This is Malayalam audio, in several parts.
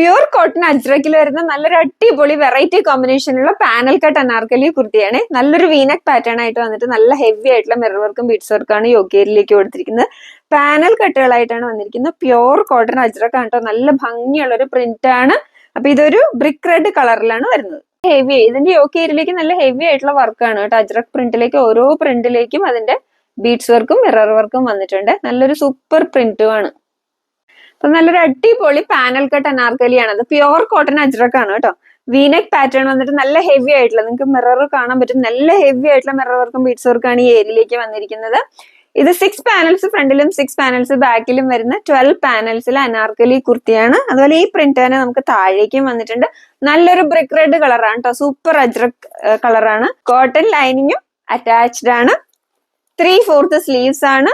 പ്യൂർ കോട്ടൺ അജ്രക്കിൽ വരുന്ന നല്ലൊരു അടിപൊളി വെറൈറ്റി കോമ്പിനേഷനുള്ള പാനൽ കട്ട് അനാർക്കലി കുർത്തിയാണ്. നല്ലൊരു വീനക് പാറ്റേൺ ആയിട്ട് വന്നിട്ട് നല്ല ഹെവി ആയിട്ടുള്ള മിറർ വർക്കും ബീഡ്സ് വർക്കാണ് യോഗ്യയിലേക്ക് കൊടുത്തിരിക്കുന്നത്. പാനൽ കട്ടുകളായിട്ടാണ് വന്നിരിക്കുന്നത്. പ്യൂർ കോട്ടൺ അജ്രക്കാണ് കേട്ടോ. നല്ല ഭംഗിയുള്ള ഒരു പ്രിന്റ് ആണ്. അപ്പൊ ഇതൊരു ബ്രിക്ക് റെഡ് കളറിലാണ് വരുന്നത്. ഹെവി ഇതിന്റെ യോക്കേരിലേക്ക് നല്ല ഹെവി ആയിട്ടുള്ള വർക്കാണ് കേട്ടോ. അജ്രക് പ്രിന്റിലേക്ക് ഓരോ പ്രിന്റിലേക്കും അതിന്റെ ബീഡ്സ് വർക്കും മിറർ വർക്കും വന്നിട്ടുണ്ട്. നല്ലൊരു സൂപ്പർ പ്രിന്റും ആണ്. അപ്പൊ നല്ലൊരു അടിപൊളി പാനൽ കട്ട് അനാർക്കലിയാണ്. അത് പ്യുവർ കോട്ടൺ അജ്രക്കാണ് കേട്ടോ. വീനക് പാറ്റേൺ വന്നിട്ട് നല്ല ഹെവി ആയിട്ടുള്ള നിങ്ങൾക്ക് മിറർ കാണാൻ പറ്റും നല്ല ഹെവി ആയിട്ടുള്ള മിറർ വർക്കും ബീഡ്സ് വർക്കാണ് ഈ ഏരിയയിലേക്ക് വന്നിരിക്കുന്നത്. ഇത് സിക്സ് പാനൽസ് ഫ്രണ്ടിലും സിക്സ് പാനൽസ് ബാക്കിലും വരുന്ന ട്വൽവ് പാനൽസിൽ അനാർക്കലി കുർത്തിയാണ്. അതുപോലെ ഈ പ്രിന്റ് തന്നെ നമുക്ക് താഴേക്കും വന്നിട്ടുണ്ട്. നല്ലൊരു ബ്രിക്ക് റെഡ് കളറാണ് കേട്ടോ. സൂപ്പർ അജ്രക് കളറാണ് കോട്ടൺ ലൈനിങ്ങും അറ്റാച്ച്ഡ് ആണ്. ത്രീ ഫോർത്ത് സ്ലീവ്സ് ആണ്.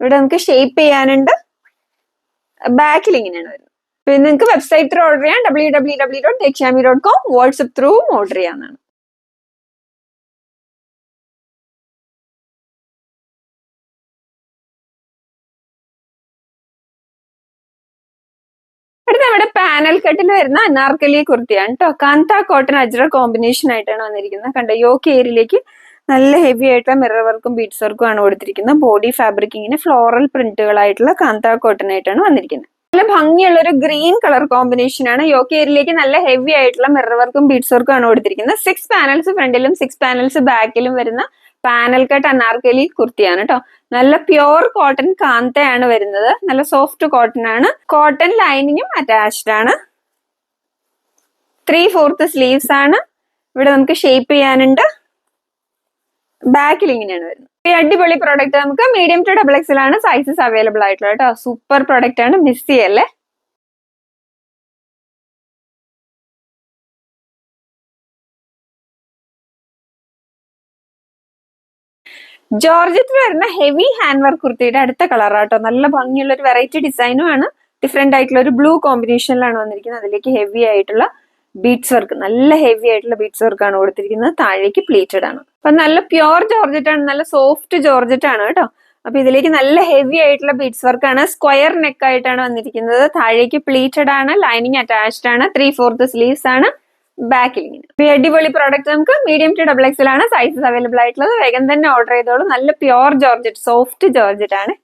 ഇവിടെ നമുക്ക് ഷേപ്പ് ചെയ്യാനുണ്ട്. ബാക്കിൽ ഇങ്ങനെയാണ് വരുന്നത്. പിന്നെ നിങ്ങൾക്ക് വെബ്സൈറ്റ് ത്രൂ ഓർഡർ ചെയ്യാം. W W W dot Dakshami dot com WhatsApp through order ചെയ്യാവുന്നതാണ് നമ്മുടെ പാനൽ കട്ടിൽ വരുന്ന അനാർക്കലി കുർത്തിയാണ് കേട്ടോ കാന്ത കോട്ടൺ അജ്ര കോമ്പിനേഷൻ ആയിട്ടാണ് വന്നിരിക്കുന്നത്. കണ്ടോ? യോക്ക് ഏരിയയിലേക്ക് നല്ല ഹെവി ആയിട്ടുള്ള മിറർ വർക്കും ബീഡ്സ് വർക്കും ആണ് കൊടുത്തിരിക്കുന്നത്. ബോഡി ഫാബ്രിക്കിങ്ങിന് ഫ്ലോറൽ പ്രിന്റുകളായിട്ടുള്ള കാന്ത കോട്ടൺ ആയിട്ടാണ് വന്നിരിക്കുന്നത്. നല്ല ഭംഗിയുള്ള ഒരു ഗ്രീൻ കളർ കോമ്പിനേഷൻ ആണ്. യോക്ക് ഏരിയയിലേക്ക് നല്ല ഹെവി ആയിട്ടുള്ള മിറർ വർക്കും ബീഡ്സ് വർക്കും ആണ് കൊടുത്തിരിക്കുന്നത്. സിക്സ് പാനൽസ് ഫ്രണ്ടിലും സിക്സ് പാനൽസ് ബാക്കിലും വരുന്ന പാനൽ കട്ട് അനാർക്കലി കുർത്തിയാണ് കേട്ടോ നല്ല പ്യുവർ കോട്ടൺ കാന്തയാണ് വരുന്നത്. നല്ല സോഫ്റ്റ് കോട്ടൺ ആണ്. കോട്ടൺ ലൈനിങ്ങും അറ്റാച്ച്ഡ് ആണ്. ത്രീ ഫോർത്ത് സ്ലീവ്സ് ആണ്. ഇവിടെ നമുക്ക് ഷേപ്പ് ചെയ്യാനുണ്ട്. ബാക്കിൽ ഇങ്ങനെയാണ് വരുന്നത്. ഈ അടിപൊളി പ്രോഡക്റ്റ് നമുക്ക് മീഡിയം ടു ഡബിൾ എക്സിലാണ് സൈസസ് അവൈലബിൾ ആയിട്ടുള്ളത് കേട്ടോ. സൂപ്പർ പ്രോഡക്റ്റ് ആണ്. മിസ് ചെയ്യല്ലേ? ജോർജറ്റിൽ വരുന്ന ഹെവി ഹാൻഡ് വർക്ക് കുർത്തിയുടെ അടുത്ത കളറാട്ടോ നല്ല ഭംഗിയുള്ള ഒരു വെറൈറ്റി ഡിസൈനും ആണ്. ഡിഫറെന്റ് ആയിട്ടുള്ള ഒരു ബ്ലൂ കോമ്പിനേഷനിലാണ് വന്നിരിക്കുന്നത്. അതിലേക്ക് ഹെവി ആയിട്ടുള്ള ബീഡ്സ് വർക്ക് നല്ല ഹെവി ആയിട്ടുള്ള ബീഡ്സ് വർക്ക് ആണ് കൊടുത്തിരിക്കുന്നത്. താഴേക്ക് പ്ലീറ്റഡ് ആണ്. അപ്പൊ നല്ല പ്യുവർ ജോർജറ്റ് ആണ് നല്ല സോഫ്റ്റ് ജോർജറ്റ് ആണ് കേട്ടോ. അപ്പൊ ഇതിലേക്ക് നല്ല ഹെവി ആയിട്ടുള്ള ബീഡ്സ് വർക്ക് ആണ്. സ്ക്വയർ നെക്ക് ആയിട്ടാണ് വന്നിരിക്കുന്നത്. താഴേക്ക് പ്ലീറ്റഡ് ആണ് ലൈനിങ് അറ്റാച്ച്ഡ് ആണ് ത്രീ ഫോർത്ത് സ്ലീവ്സ് ആണ് ബാക്കിൽ ഇങ്ങനെ. അടിപൊളി പ്രോഡക്റ്റ് നമുക്ക് മീഡിയം ടു ഡബിൾ എക്സിലാണ് സൈസസ് അവൈലബിൾ ആയിട്ടുള്ളത്. വേഗം തന്നെ ഓർഡർ ചെയ്തോളൂ. നല്ല പ്യുവർ ജോർജറ്റ് സോഫ്റ്റ് ജോർജറ്റ് ആണ്.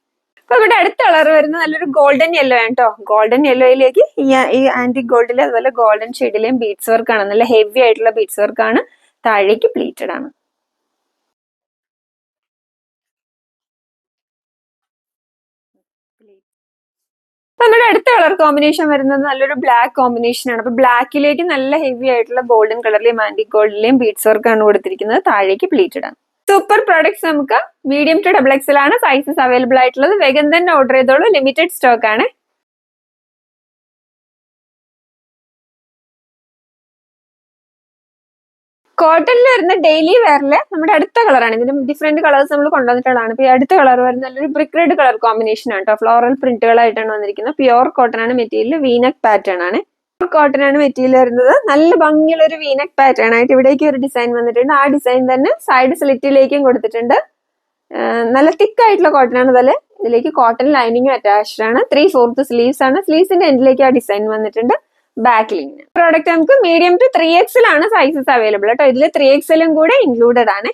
അപ്പൊ ഇവിടെ അടുത്ത കളർ വരുന്ന നല്ലൊരു ഗോൾഡൻ യെല്ലോ ആണ് കേട്ടോ ഗോൾഡൻ യെല്ലോയിലേക്ക് ഈ ആന്റി ഗോൾഡിലെ അതുപോലെ ഗോൾഡൻ ഷെയ്ഡിലെയും ബീഡ്സ് വർക്ക് ആണ്. നല്ല ഹെവി ആയിട്ടുള്ള ബീഡ്സ് വർക്ക് ആണ്. താഴേക്ക് പ്ലീറ്റഡ് ആണ്. നമ്മുടെ അടുത്ത കളർ കോമ്പിനേഷൻ വരുന്നത് നല്ലൊരു ബ്ലാക്ക് കോമ്പിനേഷൻ ആണ്. അപ്പൊ ബ്ലാക്കിലേക്ക് നല്ല ഹെവി ആയിട്ടുള്ള ഗോൾഡൻ കളറിലെയും ആന്റി ഗോൾഡിലെയും ബീഡ്സ് വർക്ക് ആണ് കൊടുത്തിരിക്കുന്നത്. താഴേക്ക് പ്ലീറ്റഡ് ആണ്. സൂപ്പർ പ്രോഡക്ട്സ് നമുക്ക് മീഡിയം ടു ഡബിൾ എക്സൽ ആണ് സൈസസ് അവൈലബിൾ ആയിട്ടുള്ളത്. വേഗം തന്നെ ഓർഡർ ചെയ്തോളൂ. ലിമിറ്റഡ് സ്റ്റോക്ക് ആണ്. കോട്ടണിൽ വരുന്ന ഡെയിലി വെയറിൽ നമ്മുടെ അടുത്ത കളറാണ് ഇതിന് ഡിഫറെന്റ് കളേഴ്സ് നമ്മൾ കൊണ്ടുവന്നിട്ടുള്ളതാണ്. ഇപ്പൊ അടുത്ത കളർ വരുന്ന നല്ലൊരു ബ്രിക്ക് റെഡ് കളർ കോമ്പിനേഷൻ ആണ് കേട്ടോ ഫ്ലോറൽ പ്രിന്റുകളായിട്ടാണ് വന്നിരിക്കുന്നത്. പ്യുവർ കോട്ടൺ ആണ് മെറ്റീരിയൽ വീനക് പാറ്റേൺ ആണ്. കോട്ടൺ ആണ് മെറ്റീരിയൽ വരുന്നത്. നല്ല ഭംഗിയുള്ള ഒരു വീനക് പാറ്റേൺ ആയിട്ട് ഇവിടേക്ക് ഒരു ഡിസൈൻ വന്നിട്ടുണ്ട്. ആ ഡിസൈൻ തന്നെ സൈഡ് സ്ലിറ്റിലേക്കും കൊടുത്തിട്ടുണ്ട്. നല്ല തിക്ക് ആയിട്ടുള്ള കോട്ടൺ ആണ് അതല്ലേ ഇതിലേക്ക് കോട്ടൺ ലൈനിങ്ങും അറ്റാച്ച്ഡ് ആണ്. ത്രീ ഫോർത്ത് സ്ലീവ്സ് ആണ്. സ്ലീവ്സിന്റെ എൻഡിലേക്ക് ആ ഡിസൈൻ വന്നിട്ടുണ്ട്. ബാക്കിൽ പ്രോഡക്റ്റ് നമുക്ക് മീഡിയം ടു ത്രീ എക്സിലാണ് സൈസസ് അവൈലബിൾ കേട്ടോ ഇതിൽ ത്രീ എക്സലും കൂടെ ഇൻക്ലൂഡഡ് ആണ്.